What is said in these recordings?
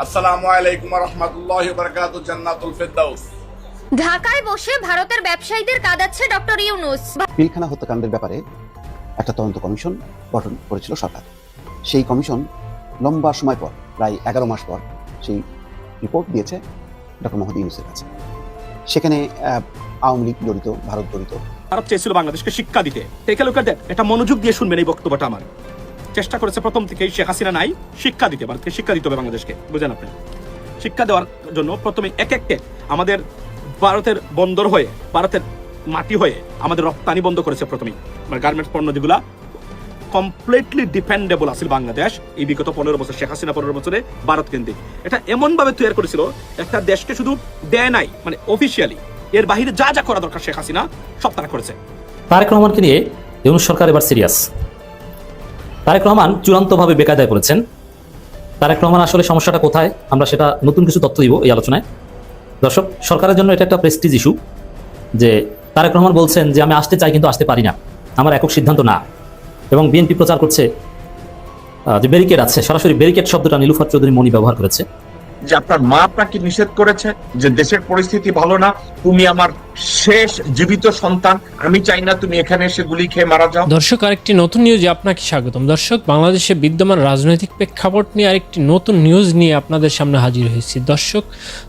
আসসালামু আলাইকুম রহমতুল্লাহ বারকাত জান্নাতুল ফেরদাউস। ঢাকায় বসে ভারতের ব্যবসায়ীদের কাঁদাচ্ছে ডক্টর ইউনুস। পিলখানা হত্যাকাণ্ডের ব্যাপারে একটা তদন্ত কমিশন গঠন করেছিল সরকার। সেই কমিশন লম্বা সময় পর প্রায় এগারো মাস পর সেই রিপোর্ট দিয়েছে ডক্টর মোহাম্মদ ইউনুসের কাছে। সেখানে আহ, আওয়ামী লীগ জড়িত ভারত জড়িত। ভারত চেয়েছিল বাংলাদেশকে শিক্ষা দিতে। টেকে এটা মনোযোগ দিয়ে শুনবেন এই বক্তব্যটা আমার। চেষ্টা করেছে প্রথম থেকেই শেখ হাসিনা নাই, শিক্ষা দিতে ভারতকে শিক্ষা দিতে হবে বাংলাদেশকে, বুঝেন আপনি। শিক্ষা দেওয়ার জন্য প্রথমে এক এককে আমাদের ভারতের বন্দর হয়ে, ভারতের মাটি হয়ে আমাদের রপ্তানি বন্ধ করেছে প্রথমেই। মানে গার্মেন্টস পণ্য যেগুলা কমপ্লিটলি ডিপেন্ডেবল আছিল বাংলাদেশ, এই বিগত পনেরো বছর, শেখ হাসিনা পনেরো বছরে ভারত কেন্দ্রিক। এটা এমন ভাবে তৈরি করেছিল, একটা দেশকে শুধু দেয় নাই মানে অফিসিয়ালি এর বাহিরে যা যা করা দরকার শেখ হাসিনা, সব তারা করেছে। তারেক রহমানকে নিয়ে ইউনুস সরকার এবার সিরিয়াস তারেক রহমান চূড়ান্তভাবে বেকায়দায় পড়েছেন। তারেক রহমান আসলে সমস্যাটা কোথায়? আমরা সেটা নতুন কিছু তথ্য দিব এই আলোচনায়। দর্শক, সরকারের জন্য এটা একটা প্রেস্টিজ ইস্যু যে তারেক রহমান বলছেন যে, আমি আসতে চাই কিন্তু আসতে পারি না। আমার একক সিদ্ধান্ত না। এবং বিএনপি প্রচার করছে যে ব্যারিকেড আছে, সরাসরি ব্যারিকেড শব্দটা নীলুফার চৌধুরী মনি ব্যবহার করেছে। যে আপনার মা আপনাকে নিষেধ করেছে যে দেশের পরিস্থিতি ভালো না, তুমি আমার শেষ জীবিত সন্তান, আমি চাই না তুমি এখানে এসে গুলি খেয়ে মারা যাও। দর্শক, আরেকটি নতুন নিউজে আপনাকে স্বাগতম। দর্শক, বাংলাদেশে বিদ্যমান রাজনৈতিক প্রেক্ষাপট নিয়ে আরেকটি নতুন নিউজ নিয়ে আপনাদের সামনে হাজির হয়েছি। দর্শক,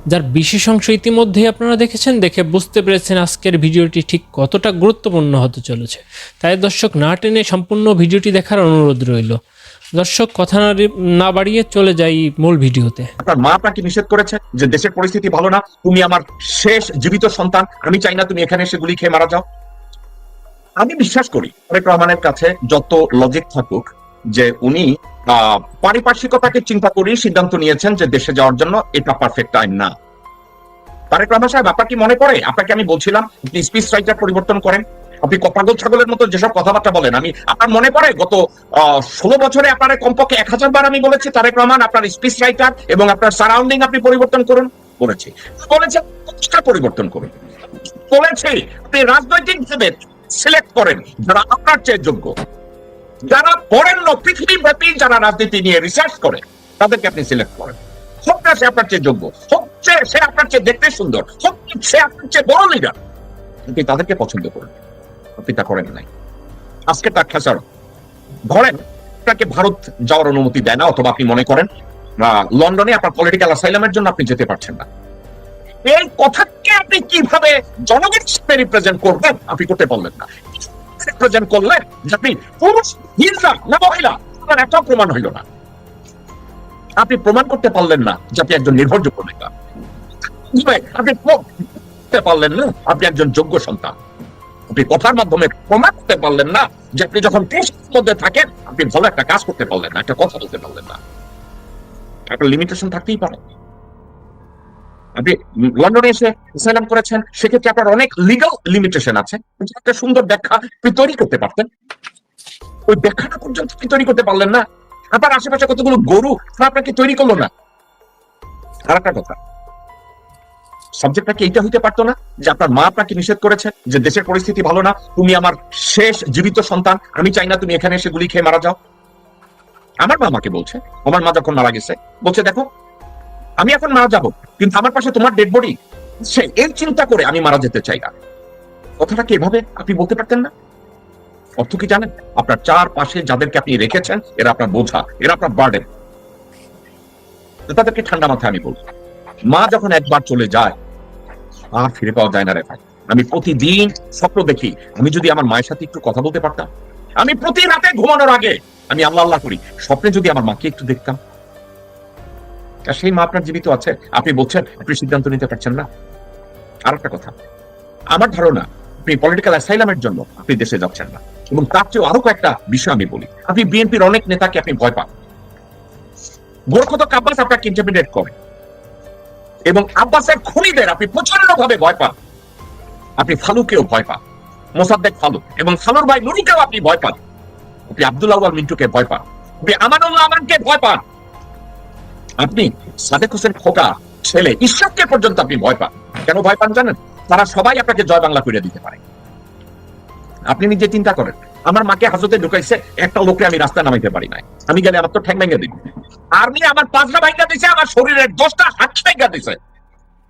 যার বিশেষ অংশ ইতিমধ্যেই আপনারা দেখেছেন, দেখে বুঝতে পেরেছেন আজকের ভিডিওটি ঠিক কতটা গুরুত্বপূর্ণ হতে চলেছে। তাই দর্শক, না টেনে সম্পূর্ণ ভিডিওটি দেখার অনুরোধ রইল। দর্শক, কথা না বাড়িয়ে চলে যাই মূল ভিডিওতে। আপনার মা আপনাকে নিষেধ করেছে যে দেশের পরিস্থিতি ভালো না, তুমি আমার শেষ জীবিত সন্তান, আমি চাই না তুমি এখানে এসে গুলি খেয়ে মারা যাও। আমি বিশ্বাস করি তারেক রহমানের কাছে যত লজিক থাকুক, যে উনি পারিপার্শ্বিকতাকে চিন্তা করেই সিদ্ধান্ত নিয়েছেন যে দেশে যাওয়ার জন্য এটা পারফেক্ট টাইম না। তারেক রহমান সাহেব, আপনার কি মনে পড়ে? আপনাকে আমি বলছিলাম স্পিচ রাইটার পরিবর্তন করেন। আপনি পাগল ছাগলের মতো যেসব কথাবার্তা বলেন, আমি আপনার মনে পড়ে? গত ষোলো বছরে আপনার কমপক্ষে এক হাজার বার আমি বলেছি, তারেক রহমান আপনার স্পিচ রাইটার এবং আপনার সারাউন্ডিং আপনি পরিবর্তন করুন, বলেছি। বলেছে প্রতিষ্ঠা পরিবর্তন করুন। বলেছি, আপনি রাজনৈতিক ভাবে সিলেক্ট করেন, যারা আপনার চেয়ে যোগ্য। যারা বরেণ্য পৃথিবী ব্যাপী যারা রাজনীতি নিয়ে রিসার্চ করে, তাদেরকে আপনি সিলেক্ট করেন। হোক না সে আপনার চেয়ে যোগ্য, হোক সে- সে আপনার চেয়ে দেখতে সুন্দর, হোক সে আপনার চেয়ে বড় লিডার আপনি তাদেরকে পছন্দ করুন। আপনি তা করেন নাই। আজকে তার খেসার ধরেন, আপনাকে ভারত যাওয়ার অনুমতি দেয় না, অথবা আপনি মনে করেন লন্ডনে আপনার পলিটিক্যাল অ্যাসাইলামের জন্য আপনি যেতে পারছেন না। এই কথাকে আপনি কীভাবে জনগণের সাথে রিপ্রেজেন্ট করবেন, আপনি করতে পারলেন না। রিপ্রেজেন্ট করলেন যে আপনি পুরুষ, হিংসা না মহিলা আপনার একটাও প্রমাণ হইল না। আপনি প্রমাণ করতে পারলেন না যে আপনি একজন নির্ভরযোগ্য নেতা। আপনি পারলেন না, আপনি একজন যোগ্য সন্তান। আপনি কথার মাধ্যমে প্রমাণ করতে পারলেন না, যে আপনি যখন দেশের মধ্যে থাকেন, আপনি ভালো একটা কাজ করতে পারলেন না, একটা কথা বলতে পারলেন না। একটা লিমিটেশন থাকতেই পারে। আপনি লন্ডনে এসে করেছেন, সেক্ষেত্রে আপনার অনেক লিগাল লিমিটেশন আছে। একটা সুন্দর ব্যাখ্যা আপনি তৈরি করতে পারতেন। ওই ব্যাখ্যাটা পর্যন্ত আপনি তৈরি করতে পারলেন না। আপনার আশেপাশে কতগুলো গরু আপনাকে তৈরি করল না। আর একটা কথা সাবজেক্টটা কি এইটা হইতে পারতো না? যে আপনার মা আপনাকে নিষেধ করেছে যে দেশের পরিস্থিতি ভালো না, তুমি আমার শেষ জীবিত সন্তান, আমি চাই না তুমি এখানে এসে গুলি খেয়ে মারা যাও। আমার মা আমাকে বলছে, আমার মা যখন মারা গেছে, বলছে, দেখো, আমি এখন মারা যাব, কিন্তু আমার পাশে তোমার ডেড বডি সে এই চিন্তা করে আমি মারা যেতে চাই না। কথাটা কি এভাবে আপনি বলতে পারতেন না? অর্থ কি জানেন? আপনার চার পাশে যাদেরকে আপনি রেখেছেন, এরা আপনার বোঝা, এরা আপনার বার্ডেন তাদেরকে ঠান্ডা মাথায় আমি বলব। মা যখন একবার চলে যায় আর ফিরে পাওয়া যায় না রে ভাই। আমি প্রতিদিন স্বপ্ন দেখি, আমি যদি আমার মায়ের সাথে একটু কথা বলতে পারতাম, আমি প্রতি রাতে ঘুমানোর আগে আমি আল্লাহ আল্লাহ করি, স্বপ্নে যদি আমার মাকে একটু দেখতাম। আর সেই মা আপনার জীবিত আছে, আপনি বলছেন, আপনি সিদ্ধান্ত নিতে পারছেন না। আর একটা কথা, আমার ধারণা, আপনি পলিটিক্যাল অ্যাসাইলামের জন্য আপনি দেশে যাচ্ছেন না। এবং তার চেয়েও আরও কয়েকটা বিষয় আমি বলি। আপনি বিএনপির অনেক নেতাকে আপনি ভয় পান। গোরখত আব্বাস আপনাকে ইন্টারমিডিয়েট করে। এবং আব্বাসের খুনিদের আপনি প্রচণ্ড ভাবে ভয় পান। আপনি ফালুকেও ভয় পান। মোসাদ্দেক ফালু এবং ফালুর ভাই নুরুকেও আপনি ভয় পান। আপনি আব্দুল আউয়াল মিন্টুকে ভয় পান। আপনি আমানুল্লাহ আমানকে ভয় পান। আপনি সাদেক হোসেন খোকা ছেলে ঈশ্বরকে পর্যন্ত আপনি ভয় পান। কেন ভয় পান জানেন? তারা সবাই আপনাকে জয় বাংলা করে দিতে পারে। আপনি নিজে চিন্তা করেন। আমার মাকে হাজতে ঢুকাইছে, একটা লোককে আমি রাস্তায় নামাইতে পারি নাই। আমি গেলে আমার তো ঠ্যাং ভেঙে দিবে। আর্মি আমার পাঁচটা ভাইঙ্গা দিছে, আমার শরীরের দশটা হাত ভাইঙ্গা দিছে।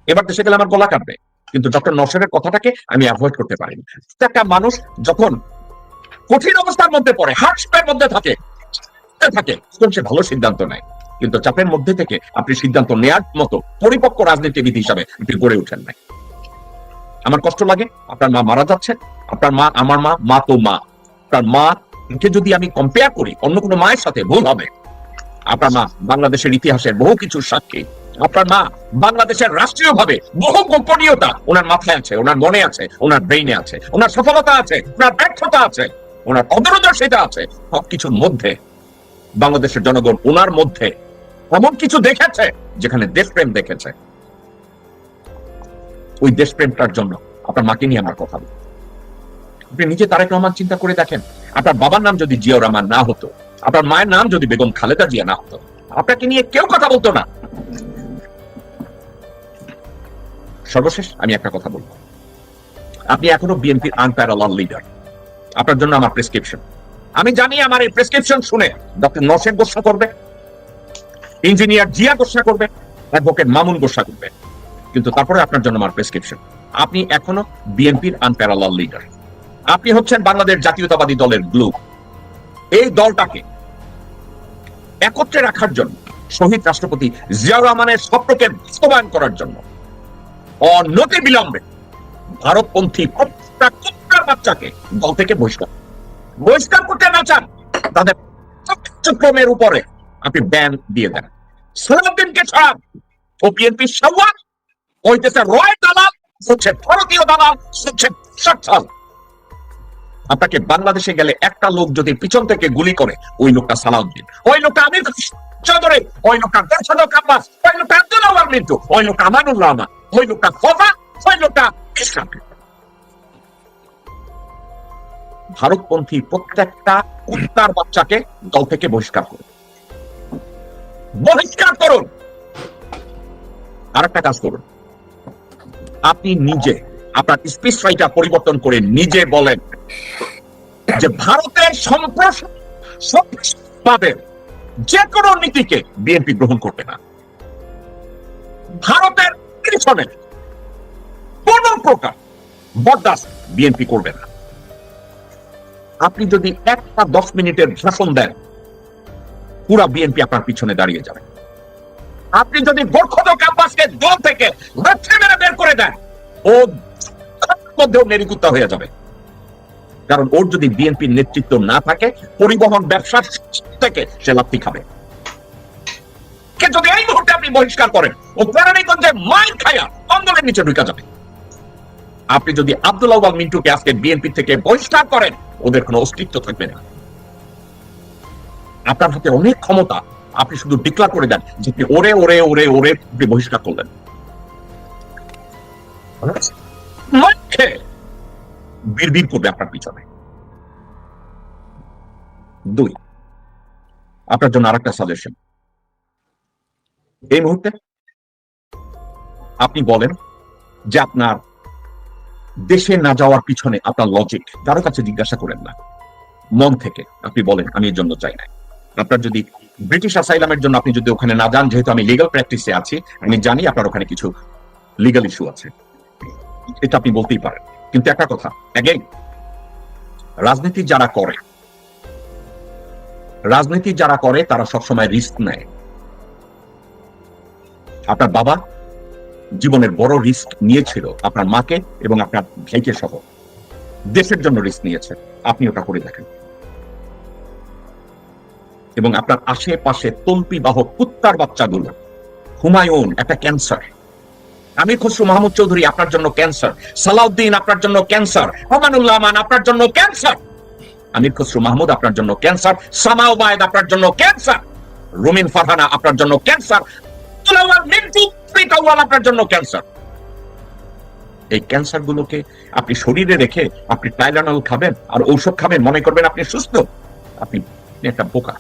এবার দেশে গেলে আমার গলা কাটবে কিন্তু ডক্টর নসরের কথাটাকে আমি অ্যাভয়েড করতে পারিনি একটা মানুষ যখন কঠিন অবস্থার মধ্যে পড়ে হার্টস্পের মধ্যে থাকে থাকে, তখন সে ভালো সিদ্ধান্ত নেয়। কিন্তু চাপের মধ্যে থেকে আপনি সিদ্ধান্ত নেয়ার মতো পরিপক্ক রাজনীতিবিদ হিসাবে আপনি গড়ে উঠেন নাই। আমার কষ্ট লাগে, আপনার মা মারা যাচ্ছে, আপনার মা, আমার মা মা তো মা। আপনার মা কে যদি আমি কম্পেয়ার করি, অন্য কোনো মায়ের সাথে ভুল হবে। আপনার মা বাংলাদেশের ইতিহাসের বহু কিছু সাক্ষী। আপনার মা বাংলাদেশের রাষ্ট্রীয় ভাবে বহু গোপনীয়তা ওনার মাথায় আছে, ওনার মনে আছে, ওনার ব্রেইনে আছে, ওনার সফলতা আছে, ওনার ব্যর্থতা আছে, ওনার অদূরদর্শিতা আছে। সবকিছুর মধ্যে, বাংলাদেশের জনগণ ওনার মধ্যে এমন কিছু দেখেছে যেখানে দেশপ্রেম দেখেছে। ওই দেশপ্রেমটার জন্য আপনার মাকে নিয়ে আমার কথা বলি। আপনি নিজে তারেক রহমান চিন্তা করে দেখেন। আপনার বাবার নাম যদি জিয়াউর রহমান না হতো, আপনার মায়ের নাম যদি বেগম খালেদা জিয়া না হতো, আপনাকে নিয়ে কেউ কথা বলতো না। সর্বশেষ আমি একটা কথা বলব। আপনি এখনও বিএনপির আনপ্যারালাল লিডার আপনার জন্য আমার প্রেসক্রিপশন আমি জানি আমার এই প্রেসক্রিপশন শুনে ডক্টর নসের গোসা করবে ইঞ্জিনিয়ার জিয়া গোসা করবে অ্যাডভোকেট মামুন গোসা করবে। কিন্তু তারপরে আপনার জন্য আমার প্রেসক্রিপশন আপনি এখনও বিএনপির আনপ্যারালাল লিডার আপনি হচ্ছেন বাংলাদেশ জাতীয়তাবাদী দলের গ্লু এই দলটাকে একত্রে রাখার জন্য, শহীদ রাষ্ট্রপতি জিয়াউর রহমানের স্বপ্নকে বাস্তবায়ন করার জন্য অনতি বিলম্বে ভারতপন্থী প্রত্যেকটা বাচ্চাকে দল থেকে বহিষ্কার বহিষ্কার করতে না চান, তাদের কার্যক্রমের উপরে আপনি ব্যান দিয়ে দেন। সালাউদ্দিনকে ছাড়ান, ও বিএনপি সাওয়াত ওই রয় দালাল, হচ্ছে ভারতীয় দালাল, হচ্ছে সচ্ছল আপনাকে বাংলাদেশে গেলে একটা লোক যদি পিছন থেকে গুলি করে, ওই লোকটা সালাউদ্দিন ওই লোকটা আমির চৌধুরী ওই লোকটা দর্শনক আব্বাস ওই লোকটা আব্দুল আওয়াল মিন্টু, ওই লোকটা আমানুর রহমান ওই লোকটা ফফা ওই লোকটা ইসলাম। ভারতপন্থী প্রত্যেকটা কুত্তার বাচ্চাকে দল থেকে বহিষ্কার করুন। বহিষ্কার করুন! আর একটা কাজ করুন। আপনি নিজে, আপনার স্পিচ রাইটার পরিবর্তন করে নিজে বলেন যে ভারতের সম্প্রসারণবাদের যে কোনো নীতিকে বিএনপি গ্রহণ করবে না। ভারতের পিছনে কোন প্রকার বরদাস্ত বিএনপি করবে না। আপনি যদি একটা দশ মিনিটের ভাষণ দেন, পুরা বিএনপি আপনার পিছনে দাঁড়িয়ে যাবে। আপনি যদি গোর্খদ ক্যাম্পাসকে দল থেকে বের করে দেন, ও মধ্যেও নেরিকুত্তা হয়ে যাবে। কারণ ওর যদি বিএনপির নেতৃত্ব না থাকে, পরিবহন ব্যবসার থেকে সে লাথি খাবে। যদি এই মুহূর্তে আপনি বহিষ্কার করেন, ও কেরানীগঞ্জে মাইল খায়া আন্দোলনের নিচে ঢুকা যাবে। আপনি যদি আব্দুল আওয়াল মিন্টুকে আজকে বিএনপি থেকে বহিষ্কার করেন, ওদের কোনো অস্তিত্ব থাকবে না। আপনার হাতে অনেক ক্ষমতা, আপনি শুধু ডিক্লার করে দেন যে ওরে ওরে ওরে ওরে বহিষ্কার করলেন। বিড়বিড় করবে আপনার পিছনে। দুই, আপনার জন্য আরেকটা সাজেশন এই মুহূর্তে আপনি বলেন যে আপনার দেশে না যাওয়ার পিছনে আপনার লজিক কারও কাছে জিজ্ঞাসা করেন না। মন থেকে আপনি বলেন, আমি এর জন্য চাই না আপনার যদি ব্রিটিশ আসাইলামের জন্য আপনি যদি ওখানে না যান, যেহেতু আমি লিগাল প্র্যাকটিসে আছি, আমি জানি আপনার ওখানে কিছু লিগাল ইস্যু আছে। এটা আপনি বলতেই পারেন। কিন্তু একটা কথা অ্যাগেন রাজনীতি যারা করে, রাজনীতি যারা করে, তারা সবসময় রিস্ক নেয়। আপনার বাবা জীবনের বড় রিস্ক নিয়েছিল আপনার মাকে এবং আপনার ভাইকে সহ। দেশের জন্য রিস্ক নিয়েছে, আপনি ওটা করে দেখেন। এবং আপনার আশেপাশে তল্পি বাহক কুত্তার বাচ্চাগুলো, হুমায়ুন, একটা ক্যান্সার আমির খসরু মাহমুদ চৌধুরী, আপনার জন্য ক্যান্সার সালাউদ্দিন, আপনার জন্য ক্যান্সার হমানুল্লাহ আমান, আপনার জন্য ক্যান্সার আমির খসরু মাহমুদ, আপনার জন্য ক্যান্সার সামা ওবায়দ, আপনার জন্য ক্যান্সার রুমিন ফারহানা, আপনার জন্য ক্যান্সার তুলাওয়াল মিন্টু পিকাওয়াল আপনার জন্য ক্যান্সার এই ক্যান্সার গুলোকে আপনি শরীরে রেখে আপনি টাইলানল খাবেন, আর ঔষধ খাবেন, মনে করবেন আপনি সুস্থ। আপনি একটা বোকা।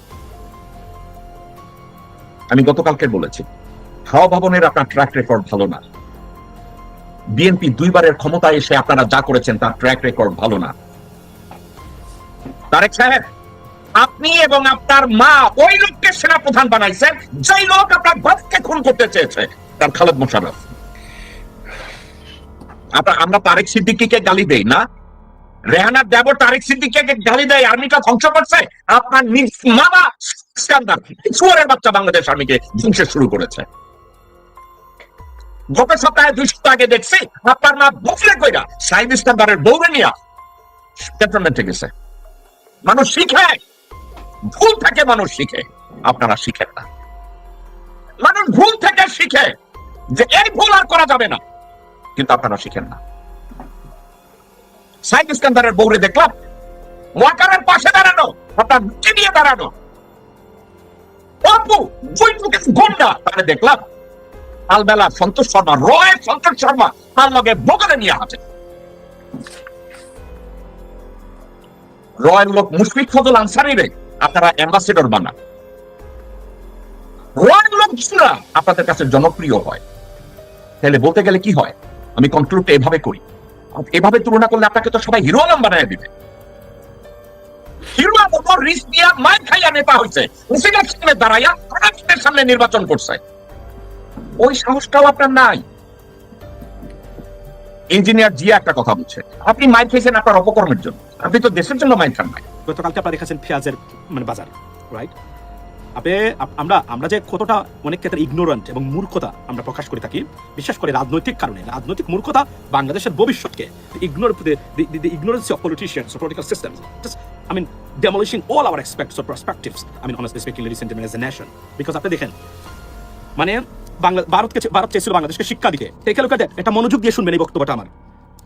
আমি গতকালকে বলেছি, হাওয়া ভবনের আপনার ট্র্যাক রেকর্ড ভালো না। বিএনপি দুইবারের ক্ষমতায় এসে আপনারা যা করেছেন, তার ট্র্যাক রেকর্ড ভালো না। তারেক সাহেব, আপনি এবং আপনার মা ওই লোককে সেনা প্রধান বানাইছেন, যেই লোক আপনার বাপকে খুন করতে চেয়েছে, তার খালেদ আপনার আমরা তারেক সিদ্দিকীকে গালি দেই না। রেহানার দেব তারেক সিদ্দিকীকে গালি দেয়, আর্মিটা ধ্বংস করছে। আপনার মামা সুয়ারের বাচ্চা বাংলাদেশ আর্মিকে ধ্বংস শুরু করেছে। গত সপ্তাহে দুই সপ্তাহ আগে দেখছি আপনার মা বসলে কইরা সাইদ ইস্কান্দারের বউরে নিয়া ক্যান্টনমেন্টে গেছে। মানুষ শিখে। ভুল থেকে মানুষ শিখে। আপনারা শিখেন না। মানুষ ভুল থেকে শিখে যে এই ভুল আর করা যাবে না। কিন্তু আপনারা শিখেন না। সাইদ ইস্কান্দারের বউরে দেখলাম, ওয়াকারের পাশে দাঁড়ানো আপনার মুখে নিয়ে দাঁড়ানো। অপু বইটুকে গন্ডা তাহলে দেখলাম কালবেলা সন্তোষ শর্মা, রয় সন্তোষ শর্মা, তার লগে বগলে নিয়ে আছে রয়ের লোক মুশফিক ফজল আনসারি রে, আপনারা অ্যাম্বাসেডর রয়ের লোক আপনাদের কাছে জনপ্রিয় হয়, তাহলে বলতে গেলে কি হয়? আমি কন্ট্রোলটা এভাবে করি। এভাবে তুলনা করলে আপনাকে তো সবাই হিরো আলম বানায় দিবে। হিরো আলম রিস্ক দিয়া মাই খাইয়া নেতা হয়েছে সিলেকশনের দাঁড়াইয়া সামনে নির্বাচন করছে। ওই সাহসটাও আপনার নাই। ইঞ্জিনিয়ার জিয়া একটা কথা বলছে। আপনি মাইন্ড খেয়েছেন আপনার অপকর্মের জন্য। আপনি তো দেশের জন্য মাইন্ড খান নাই। গতকালকে আপনারা দেখেছেন পেঁয়াজের মানে বাজার রাইট আপনি আমরা আমরা যে কতটা অনেক ক্ষেত্রে ইগনোরেন্ট এবং মূর্খতা আমরা প্রকাশ করে থাকি বিশেষ করে রাজনৈতিক কারণে রাজনৈতিক মূর্খতা বাংলাদেশের ভবিষ্যৎকে ignore of politicians or political systems just I mean demolishing all our aspects or perspectives I mean honestly speaking ladies and gentlemen as a আপনি দেখেন মানে ভারতকে ভারত চেয়েছিল বাংলাদেশকে শিক্ষা দিতে। টেকে লোক একটা মনোযোগ দিয়ে শুনবেন এই বক্তব্যটা আমার।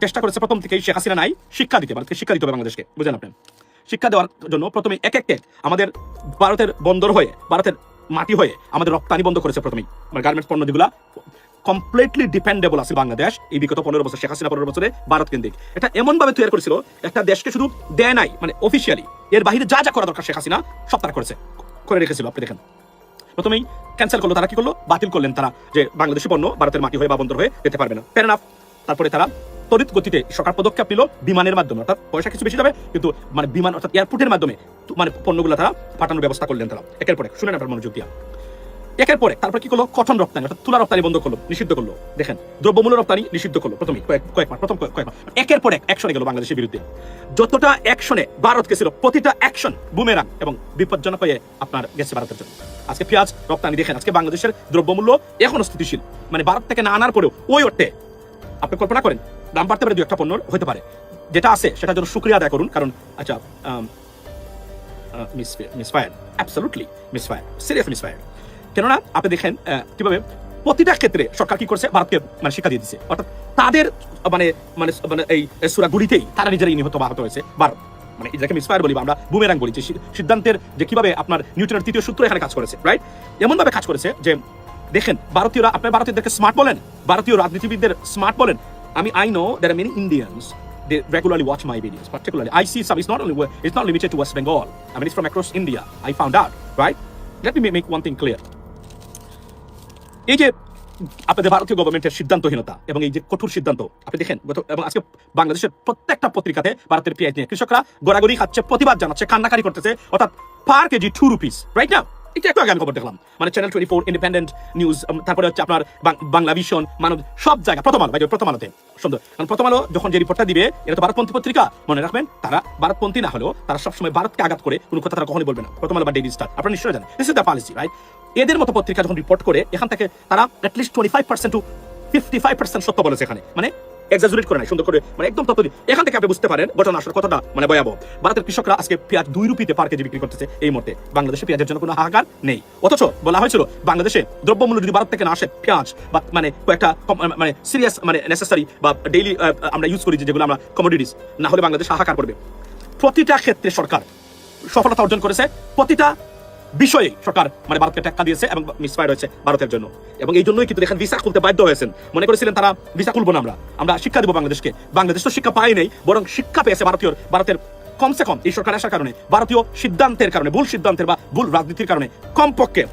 চেষ্টা করেছে প্রথম থেকেই শেখ হাসিনা নাই, শিক্ষা দিতে, ভারতকে শিক্ষা দিতে হবে বাংলাদেশকে। বুঝেন আপনি? শিক্ষা দেওয়ার জন্য প্রথমে এক এককে আমাদের ভারতের বন্দর হয়ে, ভারতের মাটি হয়ে আমাদের রপ্তানি বন্ধ করেছে প্রথমেই। মানে গার্মেন্টস পণ্য যেগুলা কমপ্লিটলি ডিপেন্ডেবল আছে বাংলাদেশ। এই বিগত পনেরো বছর, শেখ হাসিনা পনেরো বছরে ভারত কেন্দ্রিক। এটা এমন ভাবে তৈরি করেছিল, একটা দেশকে শুধু দেয় নাই মানে অফিসিয়ালি এর বাইরে যা যা করা দরকার শেখ হাসিনা, সব তারা করেছে। করে রেখেছিল, আপনি দেখেন। প্রথমেই ক্যান্সেল করল, তারা কি করল? বাতিল করলেন তারা, যে বাংলাদেশি পণ্য ভারতের মাটি হয়ে বা বন্দর হয়ে যেতে পারবে না। এনাফ তারপরে তারা তড়িৎ গতিতে সরকার পদক্ষেপ নিল বিমানের মাধ্যমে, অর্থাৎ পয়সা কিছু বেশি যাবে, কিন্তু মানে বিমান, অর্থাৎ এয়ারপোর্টের মাধ্যমে মানে পণ্যগুলো তারা পাঠানোর ব্যবস্থা করলেন তারা। একের পরে শুনেন আপনার মনোযোগ দিয়া। একের পরে তারপর কি করল? কঠন রপ্তানি, অর্থাৎ তুলা রপ্তানি বন্ধ করল, নিষিদ্ধ করল। দেখেন, দ্রব্যমূল্য রপ্তানি নিষিদ্ধ করল, প্রথমে কয়েক কয়েক মাস, প্রথম কয়েক মাস। একের পর এক অ্যাকশনে গেল বাংলাদেশের বিরুদ্ধে। যতটা অ্যাকশনে ভারত গেছিল, প্রতিটা অ্যাকশন বুমেরাং এবং বিপজ্জনক হয়ে আপনার গেছে ভারতের জন্য। আজকে পেঁয়াজ রপ্তানি, দেখেন, আজকে বাংলাদেশের দ্রব্যমূল্য এখনও স্থিতিশীল। মানে ভারত থেকে না আনার পরেও ওই অর্থে, আপনি কল্পনা করেন, দাম বাড়তে পারে দু একটা পণ্য হতে পারে। যেটা আছে, সেটার জন্য শুক্রিয়া আদায় করুন, কারণ আচ্ছা miss miss misfire absolutely misfire serious misfire কেননা আপনি দেখেন কীভাবে প্রতিটা ক্ষেত্রে সরকার কি করছে ভারতকে মানে শিক্ষা দিয়ে দিচ্ছে অর্থাৎ তাদের মানে মানে মানে এই সুরা গুলিতেই তারা নিজেরাই নিহত বা হয়েছে ভারত মানে এটাকে মিসফায়ার বলি আমরা বুমেরাং বলি যে সিদ্ধান্তের যে কীভাবে আপনার নিউটনের তৃতীয় সূত্র এখানে কাজ করেছে রাইট এমন ভাবে কাজ করেছে যে দেখেন ভারতীয়রা আপনার ভারতীয়দেরকে স্মার্ট বলেন ভারতীয় রাজনীতিবিদদের স্মার্ট বলেন আমি I know there are many Indians they regularly watch my videos. Particularly, I see some. It's not only it's not limited to West Bengal. I mean, it's from across India. I found out, right? Let me make one thing clear. এই যে আপনাদের ভারতীয় গভর্নমেন্টের সিদ্ধান্তহীনতা এবং এই যে কঠোর সিদ্ধান্ত, আপনি দেখেন এবং আজকে বাংলাদেশের প্রত্যেকটা পত্রিকাতে ভারতের পেঁয়াজ নিয়ে কৃষকরা গোড়াগড়ি খাচ্ছে, প্রতিবাদ জানাচ্ছে কান্নাকারি করতেছে, অর্থাৎ per KG two rupees right না এটা একটু আগে আমি খবর দেখলাম। মানে channel twenty four independent news তারপরে হচ্ছে আপনার বাংলা ভিশন মানব সব জায়গা, প্রথম আলো ভাই প্রথম আলোতে। সুন্দর। কারণ প্রথম আলো যখন যে রিপোর্টটা দিবে, এটা তো ভারতপন্থী পত্রিকা। মনে রাখবেন, তারা ভারতপন্থী না হলেও তারা সবসময় ভারতকে আঘাত করে, কোনো কথা তারা কখনই বলবে না। প্রথম আলো বা ডেইলি স্টার আপনারা নিশ্চয়ই জানেন। This is the policy right এদের মতো পত্রিকা যখন রিপোর্ট করে, এখান থেকে তারা at least twenty five percent to fifty five percent সত্য বলেছে এখানে। মানে এক্সাজুরেট করে নাই, সুন্দর করে মানে একদম তত এখান থেকে আপনি বুঝতে পারেন ঘটনা আসলে কতটা মানে ভয়াবহ। ভারতের কৃষকরা আজকে পেঁয়াজ দুই রুপিতে পার কেজি বিক্রি করতেছে এই মুহূর্তে। বাংলাদেশে পেঁয়াজের জন্য কোনো হাহাকার নেই। অথচ বলা হয়েছিল, বাংলাদেশে দ্রব্যমূল্য যদি ভারত থেকে না আসে, পেঁয়াজ বা মানে কয়েকটা মানে সিরিয়াস মানে নেসেসারি বা ডেইলি আমরা ইউজ করি যেগুলো আমরা কমোডিটিস না হলে বাংলাদেশ হাহাকার করবে। প্রতিটা ক্ষেত্রে সরকার সফলতা অর্জন করেছে, প্রতিটা বিষয়ে সরকার মানে ভারতকে টেক্কা দিয়েছে এবং মিসফায়ার হয়েছে ভারতের জন্য। এবং এই জন্যই কিন্তু দেখেন ভিসা খুলতে বাধ্য হয়েছেন। মনে করেছিলেন তারা ভিসা খুলবো না আমরা। আমরা শিক্ষা দেবো বাংলাদেশকে। বাংলাদেশ তো শিক্ষা পায় নেই, বরং শিক্ষা পেয়েছে ভারতীয়, ভারতের কমসে কম এই সরকার আসার কারণে, ভারতীয় সিদ্ধান্তের কারণে, ভুল সিদ্ধান্তের বা ভুল রাজনীতির কারণে। কমপক্ষে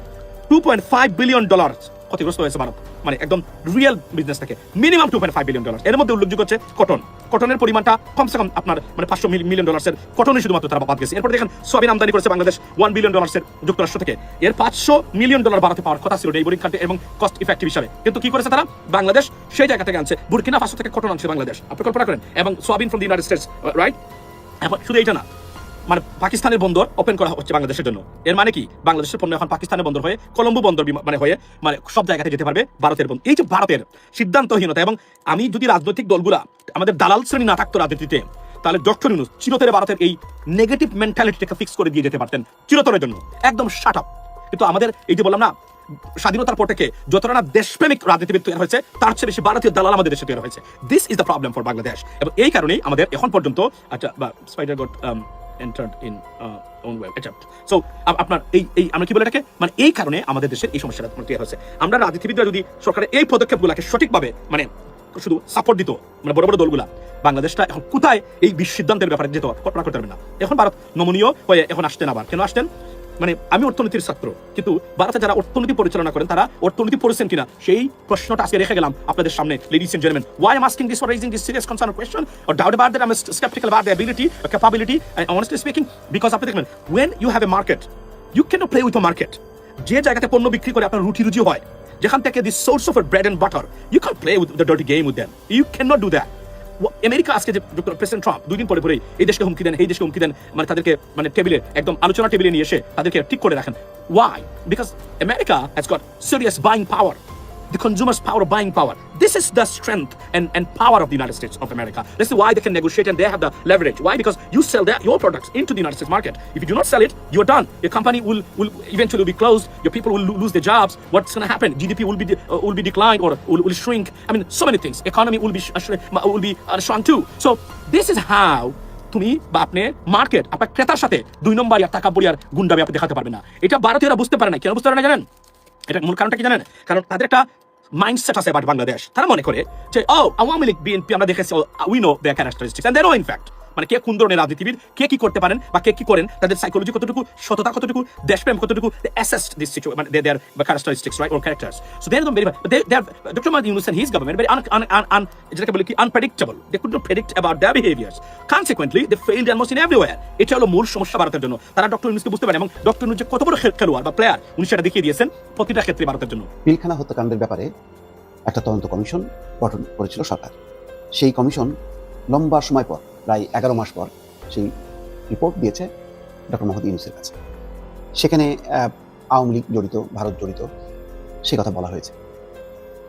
two point five billion dollar ক্ষতিগ্রস্ত হয়েছে ভারত। মানে একদম রিয়েল বিজনেস থেকে। Minimum two point five billion dollar এর মধ্যে উল্লেখযোগ্য হচ্ছে কটন কটনের পরিমাণটা কমসে কম আপনার মানে পাঁচশো মিলিয়ন ডলার্সের কটনে শুধুমাত্র তারা বাদ গেছে। এরপর দেখেন সোয়াবিন আমদানি করেছে বাংলাদেশ ওয়ান বিলিয়ন ডলার্সের যুক্তরাষ্ট্র থেকে। এর পাঁচশো মিলিয়ন ডলার ভারতে পাওয়ার কথা ছিল এই কান্ট্রি এবং কস্ট ইফেক্টিভ হিসাবে। কিন্তু কি করেছে তারা? বাংলাদেশ সেই জায়গা থেকে আনছে। বুরকিনা ফাসো থেকে কটন আনছে বাংলাদেশ। আপনি কল্পনা করেন। এবং soybean from the United States right এখন শুধু এইটা না। মানে পাকিস্তানের বন্দর ওপেন করা হচ্ছে বাংলাদেশের জন্য। এর মানে কি? বাংলাদেশের পণ্য এখন পাকিস্তানের বন্দর হয়ে কলম্বো বন্দর মানে হয়ে মানে সব জায়গাতে যেতে পারবে ভারতের বন্দর এই যে ভারতের সিদ্ধান্তহীনতা এবং আমি যদি রাজনৈতিক দলগুলা আমাদের দালাল শ্রেণি না থাকতো রাজনীতিতে, তাহলে ডক্টর ইউনুস চিরতরে ভারতের এই নেগেটিভ মেন্টালিটিটাকে ফিক্স করে দিয়ে যেতে পারতেন চিরতরের জন্য। একদম শাট আপ কিন্তু আমাদের এই যে বললাম না, স্বাধীনতার পর থেকে যতটা না দেশপ্রেমিক রাজনীতিবিদ তৈরি হয়েছে, তার চেয়ে বেশি ভারতীয় দালাল আমাদের দেশে তৈরি হয়েছে। This is the problem for Bangladesh এবং এই কারণেই আমাদের এখন পর্যন্ত আচ্ছা বা spider got entered in so আপনার এই এই, আমরা কি বলে এটাকে? মানে এই কারণে আমাদের দেশের এই সমস্যাটা তৈরি হয়েছে। আমরা রাজনীতিবিদরা যদি সরকারের এই পদক্ষেপগুলোকে সঠিকভাবে মানে শুধু সাপোর্ট দিত মানে বড় বড় দলগুলা, বাংলাদেশটা এখন কোথায়? এই সিদ্ধান্তের ব্যাপারে যেত কল্পনা করতে পারবে না। এখন ভারত নমনীয় হয়ে এখন আসতেন আবার। কেন আসতেন? মানে আমি অর্থনীতির ছাত্র, কিন্তু ভারতে যারা অর্থনীতি পরিচালনা করেন, তারা অর্থনীতি পড়েছেন কিনা? সেই প্রশ্নটা আজকে রেখে গেলাম আপনাদের সামনে ladies and gentleman why am asking this for raising this serious concern question or doubt about that I am sceptical about the ability capability and honestly speaking because আপনি দেখবেন when you have a market you can play with a market যে জায়গাতে পণ্য বিক্রি করে আপনার রুটি রুজি হয়, যেখান থেকে the source of bread and butter you can play with the dirty game with them you can not do that America আজকে যে প্রেসিডেন্ট ট্রাম্প দুই দিন পরে পরেই এই দেশকে হুমকি দেন, এই দেশকে হুমকি দেন মানে তাদেরকে মানে টেবিলে, একদম আলোচনা টেবিলে নিয়ে এসে তাদেরকে ঠিক করে রাখেন। Why because America has got serious buying power the consumer's power buying power. This is the strength and, and power of the United States of America. This is why they can negotiate and they have the leverage. Why? Because you sell their, your products into the United States market. If you do not sell it, you're done. Your company will, will eventually be closed. Your people will lo- lose their jobs. What's going to happen? GDP will be uh, will be declined or will, will shrink. I mean, so many things. Economy will be uh, will be uh, shrunk too. So this is how তুমি বা আপনি market আপনার ক্রেতার সাথে দুই নম্বর টাকা পড়ি আর আপনি দেখাতে পারবেন না এটা ভারতীয়রা বুঝতে পারে না কেন বুঝতে পারে না জানেন এটা মূল কারণটা কি জানেন? কারণ তাদের একটা মাইন্ডসেট আছে বাট বাংলাদেশ তারা মনে করে যে ও আওয়ামী লীগ বিএনপি আমরা দেখেছি we know their characteristics and they know in fact মানে কে কোন ধরনের রাজনীতিবিদ, কে কি করতে পারেন বা কে কি করেন, তাদের সাইকোলজি কতটুকু, সততা কতটুকু, দেশপ্রেম কতটুকু এটা হলো মূল সমস্যা ভারতের জন্য। তারা ডক্টর বুঝতে পারেন এবং প্লেয়ার উনি সেটা দেখিয়ে দিয়েছেন প্রতিটা ক্ষেত্রে ভারতের জন্য। ব্যাপারে একটা তদন্ত কমিশন গঠন করেছিল সরকার। সেই কমিশন লম্বা সময় পর, প্রায় এগারো মাস পর সেই রিপোর্ট দিয়েছে ডক্টর মোহাম্মদ ইউনুসের কাছে। সেখানে আওয়ামী লীগ জড়িত, ভারত জড়িত, সে কথা বলা হয়েছে।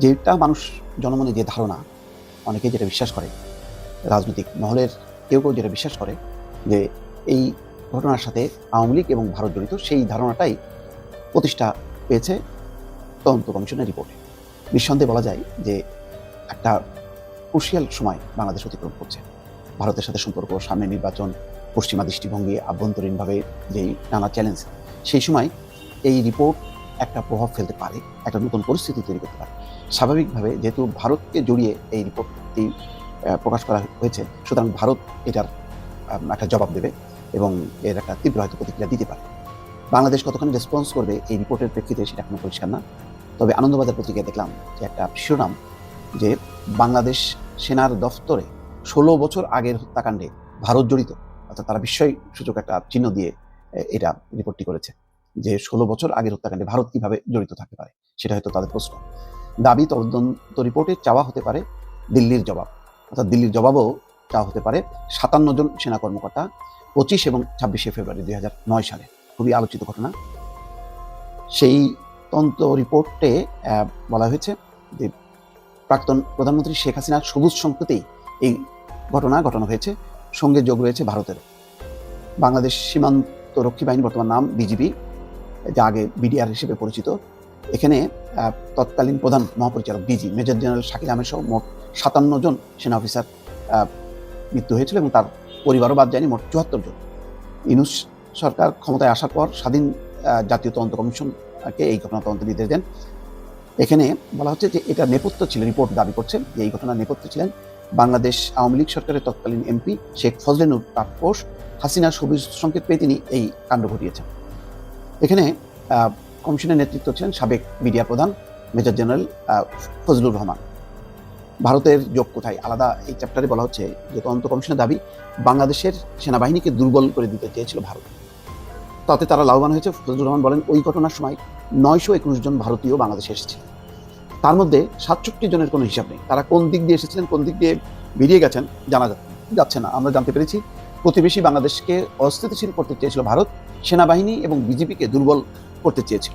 যেটা মানুষ জনমনে যে ধারণা, অনেকেই যেটা বিশ্বাস করে, রাজনৈতিক মহলের কেউ কেউ যেটা বিশ্বাস করে, যে এই ঘটনার সাথে আওয়ামী লীগ এবং ভারত জড়িত, সেই ধারণাটাই প্রতিষ্ঠা পেয়েছে তদন্ত কমিশনের রিপোর্টে নিঃসন্দেহে বলা যায় যে একটা ক্রুশিয়াল সময় বাংলাদেশ অতিক্রম করছে। ভারতের সাথে সম্পর্ক, সামনে নির্বাচন, পশ্চিমা দৃষ্টিভঙ্গি, আভ্যন্তরীণভাবে যেই নানা চ্যালেঞ্জ সেই সময় এই রিপোর্ট একটা প্রভাব ফেলতে পারে, একটা নতুন পরিস্থিতি তৈরি করতে পারে। স্বাভাবিকভাবে যেহেতু ভারতকে জড়িয়ে এই রিপোর্টটি প্রকাশ করা হয়েছে, সুতরাং ভারত এটার একটা জবাব দেবে এবং এর একটা তীব্র হয়তো প্রতিক্রিয়া দিতে পারে। বাংলাদেশ কতখানি রেসপন্স করবে এই রিপোর্টের প্রেক্ষিতে সেটা এখনও পরিষ্কার না। তবে আনন্দবাজার পত্রিকায় দেখলাম যে একটা শিরোনাম যে বাংলাদেশ সেনার দফতরে ষোলো বছর আগের হত্যাকাণ্ডে ভারত জড়িত। অর্থাৎ তারা বিস্ময় সূচক একটা চিহ্ন দিয়ে এটা রিপোর্টটি করেছে যে ষোলো বছর আগের হত্যাকাণ্ডে ভারত কীভাবে জড়িত থাকতে পারে, সেটা হয়তো তাদের প্রশ্ন। দাবি তদন্ত রিপোর্টে চাওয়া হতে পারে দিল্লির জবাব। অর্থাৎ দিল্লির জবাবও চাওয়া হতে পারে সাতান্ন জন সেনা কর্মকর্তা পঁচিশ এবং ছাব্বিশে ফেব্রুয়ারি দু হাজার নয় সালে। খুবই আলোচিত ঘটনা। সেই তদন্ত রিপোর্টে বলা হয়েছে যে প্রাক্তন প্রধানমন্ত্রী শেখ হাসিনার সবুজ সংকেতেই এই ঘটনা ঘটানো হয়েছে। সঙ্গে যোগ রয়েছে ভারতের। বাংলাদেশ সীমান্ত রক্ষী বাহিনী বর্তমান নাম বিজিবি, যা আগে বিডিআর হিসেবে পরিচিত। এখানে তৎকালীন প্রধান মহাপরিচালক DG Major General Shakil Ahmed সহ মোট সাতান্ন জন সেনা অফিসার মৃত্যু হয়েছিল এবং তার পরিবারও বাদ যায়নি, মোট চুয়াত্তর জন। ইনুস সরকার ক্ষমতায় আসার পর স্বাধীন জাতীয় তদন্ত কমিশনকে এই ঘটনা তদন্ত নির্দেশ দেন। এখানে বলা হচ্ছে যে এটা নেপথ্য ছিল রিপোর্ট দাবি করছে যে এই ঘটনার নেপথ্য ছিলেন বাংলাদেশ আওয়ামী লীগ সরকারের তৎকালীন এমপি শেখ ফজলেনুর তাপস হাসিনার সবুজ সংকেত পেয়ে তিনি এই কাণ্ড ঘটিয়েছেন। এখানে কমিশনের নেতৃত্ব ছিলেন সাবেক মিডিয়া প্রধান মেজর জেনারেল ফজলুর রহমান। ভারতের যোগ কোথায়? আলাদা এই চ্যাপ্টারে বলা হচ্ছে যে তদন্ত কমিশনের দাবি বাংলাদেশের সেনাবাহিনীকে দুর্বল করে দিতে চেয়েছিল ভারত। তাতে তারা লাভবান হয়েছে। ফজলুর রহমান বলেন, ওই ঘটনার সময় নয়শো একুশ জন ভারতীয় বাংলাদেশে এসেছে তার মধ্যে সাতষট্টি জনের কোনো হিসাব নেই। তারা কোন দিক দিয়ে এসেছিলেন, কোন দিক দিয়ে বেরিয়ে গেছেন, জানা যাচ্ছে না। আমরা জানতে পেরেছি, প্রতিবেশী বাংলাদেশকে অস্থিতিশীল করতে চেয়েছিল ভারত, সেনাবাহিনী এবং বিজেপিকে দুর্বল করতে চেয়েছিল।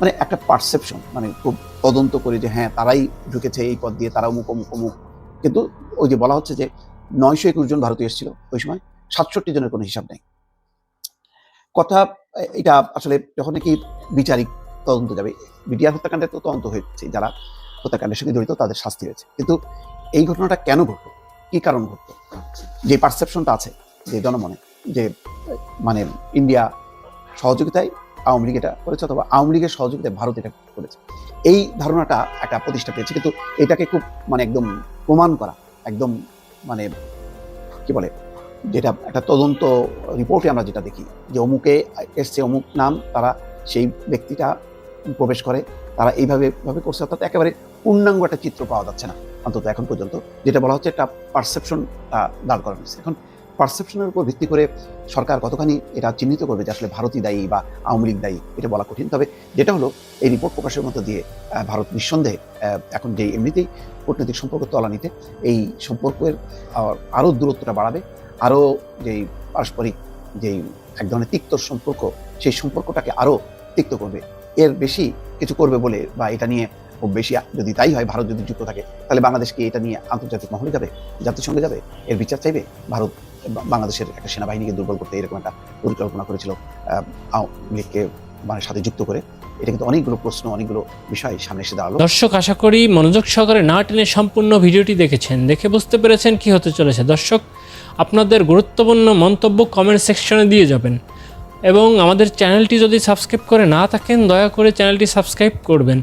মানে একটা পারসেপশন মানে খুব তদন্ত করে যে হ্যাঁ তারাই ঢুকেছে এই পথ দিয়ে তারা অমুক অমুক অমুক কিন্তু ওই যে বলা হচ্ছে যে, নয়শো একুশ জন ভারতীয় এসেছিল ওই সময়, সাতষট্টি জনের কোনো হিসাব নেই। কথা, এটা আসলে যখন নাকি বিচারিক তদন্ত যাবে বিডিআর হত্যাকাণ্ডের তো তদন্ত হয়েছে, যারা হত্যাকাণ্ডের সঙ্গে জড়িত তাদের শাস্তি হয়েছে। কিন্তু এই ঘটনাটা কেন ঘটলো? কি কারণ ঘটলো? যে পারসেপশনটা আছে, যে জনমনে, যে মানে ইন্ডিয়া সহযোগিতায় আওয়ামী লীগ এটা করেছে অথবা আওয়ামী লীগের সহযোগিতায় ভারত এটা করেছে। এই ধারণাটা একটা প্রতিষ্ঠা পেয়েছে, কিন্তু এটাকে খুব মানে একদম প্রমাণ করা, একদম মানে কি বলে যেটা একটা তদন্ত রিপোর্টে আমরা যেটা দেখি, যে অমুকে এসছে, অমুক নাম, তারা সেই ব্যক্তিটা প্রবেশ করে, তারা এইভাবে ভাবে করছে, অর্থাৎ একেবারে পূর্ণাঙ্গ একটা চিত্র পাওয়া যাচ্ছে না, অন্তত এখন পর্যন্ত। যেটা বলা হচ্ছে একটা পারসেপশন দাঁড় করানো হয়েছে। এখন পারসেপশনের উপর ভিত্তি করে সরকার কতখানি এটা চিহ্নিত করবে যে আসলে ভারতই দায়ী বা আওয়ামী লীগ দায়ী, এটা বলা কঠিন। তবে যেটা হলো, এই রিপোর্ট প্রকাশের মধ্য দিয়ে ভারত নিঃসন্দেহে এখন যে এমনিতেই কূটনৈতিক সম্পর্ক তলানিতে, এই সম্পর্কের আরও দূরত্বটা বাড়াবে। আরও যেই পারস্পরিক যেই এক ধরনের তিক্ত সম্পর্ক, সেই সম্পর্কটাকে আরও তিক্ত করবে। এর বেশি কিছু করবে বলে বা এটা নিয়ে খুব বেশি যদি তাই হয়, ভারত যদি যুক্ত থাকে, তাহলে বাংলাদেশকে এটা নিয়ে আন্তর্জাতিক মহলে যাবে? জাতিসংঘে যাবে? এর বিচার চাইবে? ভারত বাংলাদেশের একটা সেনাবাহিনীকে দুর্বল করতে এরকম একটা পরিকল্পনা করেছিল আওয়ামী লীগকে মানে সাথে যুক্ত করে। এটা কিন্তু অনেকগুলো প্রশ্ন, অনেকগুলো বিষয় সামনে এসে দাঁড়াল। দর্শক, আশা করি মনোযোগ সহকারে না টেনে সম্পূর্ণ ভিডিওটি দেখেছেন। দেখে বুঝতে পেরেছেন কি হতে চলেছে। দর্শক আপনাদের গুরুত্বপূর্ণ মন্তব্য কমেন্ট সেকশনে দিয়ে যাবেন। এবং আমাদের চ্যানেলটি যদি সাবস্ক্রাইব করে না থাকেন, দয়া করে চ্যানেলটি সাবস্ক্রাইব করবেন।